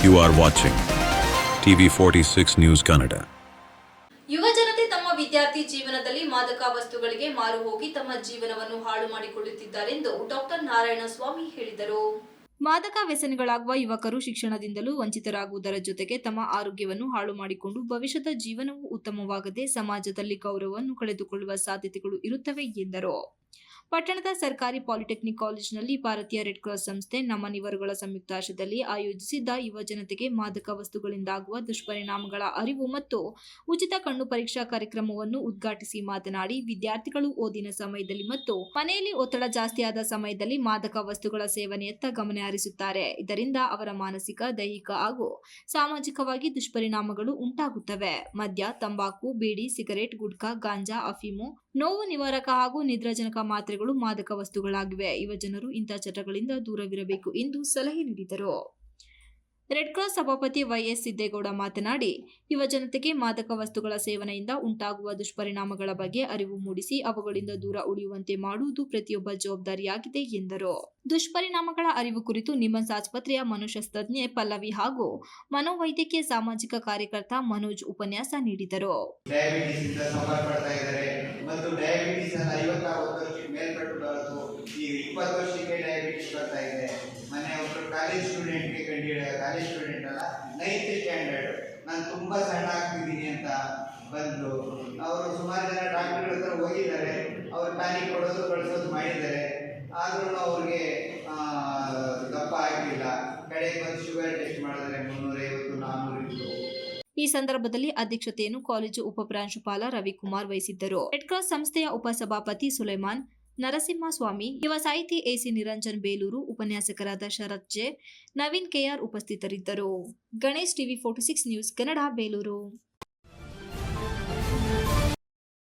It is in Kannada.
You are watching TV 46 News Kannada. ಯುವ ಜನತೆ ತಮ್ಮ ವಿದ್ಯಾರ್ಥಿ ಜೀವನದಲ್ಲಿ ಮಾದಕ ವಸ್ತುಗಳಿಗೆ ಮಾರು ಹೋಗಿ ತಮ್ಮ ಜೀವನವನ್ನು ಹಾಳು ಮಾಡಿಕೊಳ್ಳುತ್ತಿದ್ದಾರೆಂದು ಡಾಕ್ಟರ್ ನಾರಾಯಣ ಸ್ವಾಮಿ ಹೇಳಿದರು ಮಾದಕ ವ್ಯಸನಗಳಾಗುವ ಯುವಕರು ಶಿಕ್ಷಣದಿಂದಲೂ ವಂಚಿತರಾಗುವುದರ ಜೊತೆಗೆ ತಮ್ಮ ಆರೋಗ್ಯವನ್ನು ಹಾಳು ಮಾಡಿಕೊಂಡು ಭವಿಷ್ಯದ ಜೀವನವು ಉತ್ತಮವಾಗದೆ ಸಮಾಜದಲ್ಲಿ ಗೌರವವನ್ನು ಕಳೆದುಕೊಳ್ಳುವ ಸಾಧ್ಯತೆಗಳು ಇರುತ್ತವೆ ಎಂದರು ಪಟ್ಟಣದ ಸರ್ಕಾರಿ ಪಾಲಿಟೆಕ್ನಿಕ್ ಕಾಲೇಜಿನಲ್ಲಿ ಭಾರತೀಯ ರೆಡ್ ಕ್ರಾಸ್ ಸಂಸ್ಥೆ ನಮ್ಮ ನಿವರುಗಳ ಸಂಯುಕ್ತಾಶ್ರಯದಲ್ಲಿ ಆಯೋಜಿಸಿದ್ದ ಯುವ ಜನತೆಗೆ ಮಾದಕ ವಸ್ತುಗಳಿಂದಾಗುವ ದುಷ್ಪರಿಣಾಮಗಳ ಅರಿವು ಮತ್ತು ಉಚಿತ ಕಣ್ಣು ಪರೀಕ್ಷಾ ಕಾರ್ಯಕ್ರಮವನ್ನು ಉದ್ಘಾಟಿಸಿ ಮಾತನಾಡಿ, ವಿದ್ಯಾರ್ಥಿಗಳು ಓದಿನ ಸಮಯದಲ್ಲಿ ಮತ್ತು ಮನೆಯಲ್ಲಿ ಒತ್ತಡ ಜಾಸ್ತಿಯಾದ ಸಮಯದಲ್ಲಿ ಮಾದಕ ವಸ್ತುಗಳ ಸೇವನೆಯತ್ತ ಗಮನ ಹರಿಸುತ್ತಾರೆ. ಇದರಿಂದ ಅವರ ಮಾನಸಿಕ, ದೈಹಿಕ ಹಾಗೂ ಸಾಮಾಜಿಕವಾಗಿ ದುಷ್ಪರಿಣಾಮಗಳು ಉಂಟಾಗುತ್ತವೆ. ಮದ್ಯ, ತಂಬಾಕು, ಬೀಡಿ, ಸಿಗರೆಟ್ ಗುಟ್ಕಾ ಗಾಂಜಾ, ಅಫೀಮು, ನೋವು ನಿವಾರಕ ಹಾಗೂ ನಿದ್ರಾಜನಕ ಮಾತ್ರೆಗಳು ಮಾದಕ ವಸ್ತುಗಳಾಗಿವೆ. ಯುವ ಜನರು ಇಂಥ ಚಟಗಳಿಂದ ದೂರವಿರಬೇಕು ಎಂದು ಸಲಹೆ ನೀಡಿದರು. ರೆಡ್ ಕ್ರಾಸ್ ಸಭಾಪತಿ ವೈಎಸ್ ಸಿದ್ದೇಗೌಡ ಮಾತನಾಡಿ ಯುವ ಜನತೆಗೆ ಮಾದಕ ವಸ್ತುಗಳ ಸೇವನೆಯಿಂದ ಉಂಟಾಗುವ ದುಷ್ಪರಿಣಾಮಗಳ ಬಗ್ಗೆ ಅರಿವು ಮೂಡಿಸಿ ಅವುಗಳಿಂದ ದೂರ ಉಳಿಯುವಂತೆ ಮಾಡುವುದು ಪ್ರತಿಯೊಬ್ಬ ಜವಾಬ್ದಾರಿಯಾಗಿದೆ ಎಂದರು. ದುಷ್ಪರಿಣಾಮಗಳ ಅರಿವು ಕುರಿತು ನಿಮ್ಮನ್ಸ್ ಆಸ್ಪತ್ರೆಯ ಮನುಷ್ಯಸ್ತಜ್ಞೆ ಪಲ್ಲವಿ ಹಾಗೂ ಮನೋವೈದ್ಯಕೀಯ ಸಾಮಾಜಿಕ ಕಾರ್ಯಕರ್ತ ಮನೋಜ್ ಉಪನ್ಯಾಸ ನೀಡಿದರು. ಈಗ ಇಪ್ಪತ್ತು ವರ್ಷಕ್ಕೆ ಡಯಾಬಿಟಿಸ್ ಬರ್ತಾ ಇದೆ. ಮನೆ ಒಬ್ಬರು ಕಾಲೇಜ್ ಸ್ಟೂಡೆಂಟ್ಗೆ ಕಂಡು ಕಾಲೇಜ್ ಸ್ಟೂಡೆಂಟ್ ಅಲ್ಲ ನೈನ್ತ್ ಸ್ಟ್ಯಾಂಡರ್ಡ್ ನಾನು ತುಂಬ ಸಣ್ಣ ಆಗ್ತಿದ್ದೀನಿ ಅಂತ ಬಂದು ಅವರು ಸುಮಾರು ಜನ ಡಾಕ್ಟರ್ ಹತ್ರ ಹೋಗಿದ್ದಾರೆ. ಅವ್ರು ಟಾನಿಕ್ ಕೊಡೋದು ಬಳಸೋದು ಮಾಡಿದ್ದಾರೆ. ಆದ್ರೂ ಅವ್ರಿಗೆ ದಪ್ಪ ಆಗಲಿಲ್ಲ. ಕಡೆಗೆ ಬಂದು ಶುಗರ್ ಟೆಸ್ಟ್ ಮಾಡಿದ್ರೆ ಮುನ್ನೂರೈವತ್ತು ನಾನ್ನೂರು ಇತ್ತು. ಈ ಸಂದರ್ಭದಲ್ಲಿ ಅಧ್ಯಕ್ಷತೆಯನ್ನು ಕಾಲೇಜು ಉಪ ಪ್ರಾಂಶುಪಾಲ ರವಿಕುಮಾರ್ ವಹಿಸಿದ್ದರು. ರೆಡ್ ಕ್ರಾಸ್ ಸಂಸ್ಥೆಯ ಉಪಸಭಾಪತಿ ಸುಲೇಮಾನ್ ನರಸಿಂಹಸ್ವಾಮಿ, ಯುವ ಸಾಹಿತಿ ಎಸಿ ನಿರಂಜನ್ ಬೇಲೂರು, ಉಪನ್ಯಾಸಕರಾದ ಶರತ್ ಜೆ, ನವೀನ್ ಕೆಆರ್ ಉಪಸ್ಥಿತರಿದ್ದರು. Ganesh TV forty six news, Kannada, Belur.